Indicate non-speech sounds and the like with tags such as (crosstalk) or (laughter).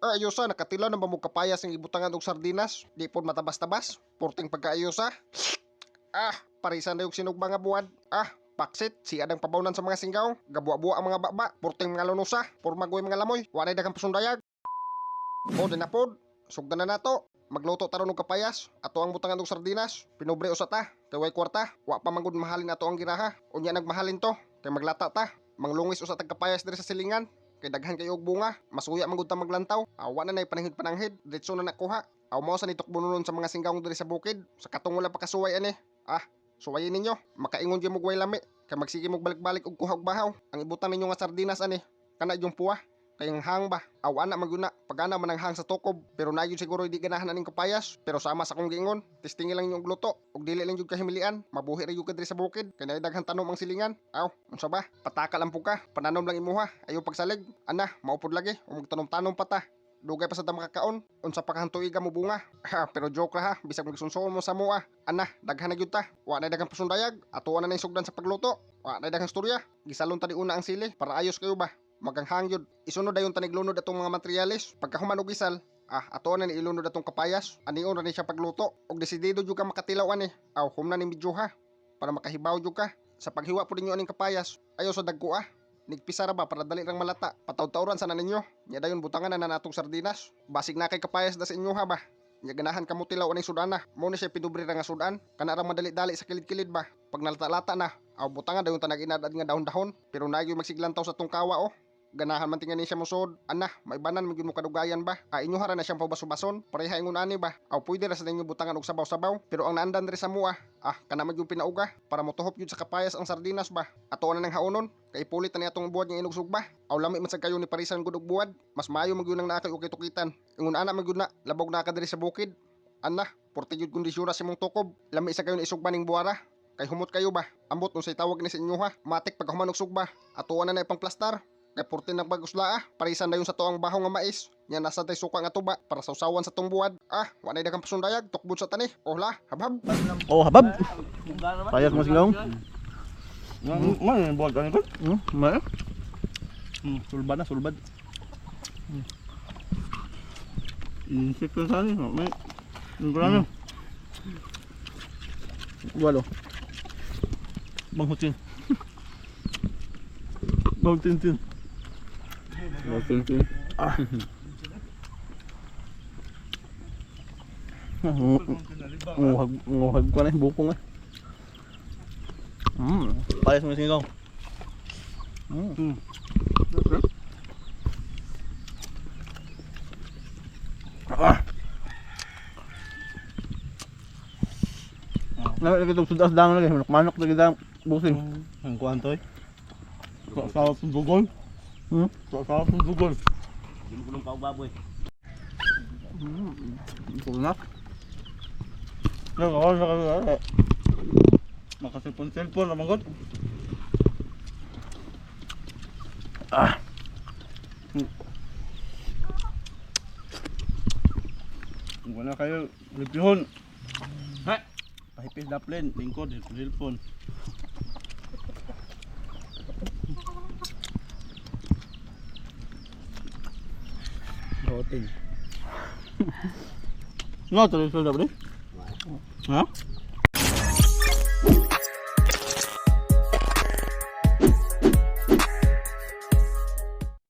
Ayosa, nakatilaw na ba mo kapayas ng ibutangan og sardinas? Di po matabas-tabas. Porting pagkaayosa. Ah, parisan na yung sinugba nga buwan. Ah, paksit, si adang pabawnan sa mga singgaw. Gabuwa-buwa ang mga baba. Porting mga lunusa. Pormagoy mga lamoy. Wanay dagang pasundayag. O, din na pod. Sugdan na nato. Magluto taron og kapayas. Ato ang butangan og sardinas. Pinobre usa ta. Kay kwarta. Wa pa manggod mahalin ato ang giraha. Unya nagmahalin to. Kay maglata ta. Manglungis usa tag kapayas diri sa silingan. Kay daghan kayo og bunga. Masuya manggod ta maglantaw. Awa na nay pananghid pananghid. Diretso na nakuha. Aw mo sa nitok bununon sa mga singgaw diri sa bukid. Sa katong wala pa kasuway ani. Ah, suwayin ninyo. Makaingon gyud mo lami. Kay magsige mo balik-balik og kuha og bahaw. Ang ibutan ninyo nga sardinas ani. Kana yung puwa. Kayang hang ba? Aw ana maguna. Pagana man ang hang sa tukob. Pero na yun siguro hindi ganahan aning kapayas. Pero sama sa kong giingon. Testingi lang yung gluto. Og dili lang yung kahimilian. Mabuhi ra yung kadiri sa bukid. Kay naay daghang tanom ang silingan. Aw, unsa ba? Pataka lang po ka. Pananom lang imuha. Ayaw pagsalig. Ana, maupod lagi. Umog tanom-tanom pa ta. Dugay pa sa dama kakaon. Unsa pa kahantuiga mo bunga. (laughs) Pero joke ra ha. Bisag magsunsuon mo sa mua. Ana, daghan na gyud ta. Wa na daghang pasundayag. Atuan na na yung sugdan sa pagluto. Wa na daghang storya. Gisalon ta di una ang sili para ayos kayo ba. Maganghang yun. Isunod dayon taniglunod atong mga materialis. Pagkahuman og isal, ah, ato na ni ilunod atong kapayas. Anion ra ni siya pagluto. Og desidido jud ka makatilaw ani. Aw, humna ni medyoha. Para makahibaw jud ka. Sa paghiwa po ninyo aning kapayas, ayaw sa dagko ah. Nigpisa ra ba para dali rang malata. Pataw-tawran sana ninyo. Nya dayon butangan na na natong sardinas. Basig na kay kapayas da sa inyo ha ba. Nya ganahan kamo tilaw aning sudana. Mo ni siya pinubri ra nga sudan. Kana ra madali-dali sa kilid-kilid ba. Pag nalata-lata na, aw butangan dayon ta naginadad nga dahon-dahon. Pero nagyo magsiglantaw sa tong kawa oh ganahan man tingan ni siya musod ana maibanan mo gyud mo kadugayan ba? Ah inyo hara na siyang pabaso-bason. Pareha ingon ani ba? Aw pwede ra sa ninyo butangan og sabaw-sabaw pero ang naandan diri sa mua. Ah kana man gyud pinauga para motuhop gyud sa kapayas ang sardinas ba? Ato na nang haonon kay pulit na atong buwad nga inugsug ba? Aw lami man sad kayo ni parisan gud og buwad mas maayo man gyud nang nakay og kitukitan. Ingon ana man gyud na labog na ka diri sa bukid. Ana porte gyud kondisyona sa imong tukob lami sa kayo ni isugba ning buwara. Kay humot kayo ba? Ambot unsay tawag ni sa inyo ha? Matik pagkahuman og sugba. Atuan na na ipang plastar kay porte ng bagusla ah parisan dayon sa tuang bahaw nga mais nya nasa tay suka nga tuba para sa usawan sa tong buwad ah wa na daghang pasundayag tukbod sa tani ohla habhab Oh, habab. Payas mo singaw. Man, buhat ka nito? Hmm, mana? Hmm, sulbad na, sulbad. Insip ka saan eh. May... Yung kurang Walo. Banghutin. Bautin-tin. Bautin-tin. Ah. Nguhag, nguhag ko na yung buko nga. Hmm, payas mo singaw. Hmm. Ah. Nah, lagi itong sudas dang lagi, manok lagi dang busing. Ang kuhan to eh. Sa sa dugol. Hmm? Sa sa dugol. Hmm, ito na. Yung ako sa kanila. Makasipon-silpon naman god. Ah. Kung wala kayo, lipihon. Ha? Pahipis daplin, lingkod, silpon. Rotin. No, tuloy sa daplin. Ha?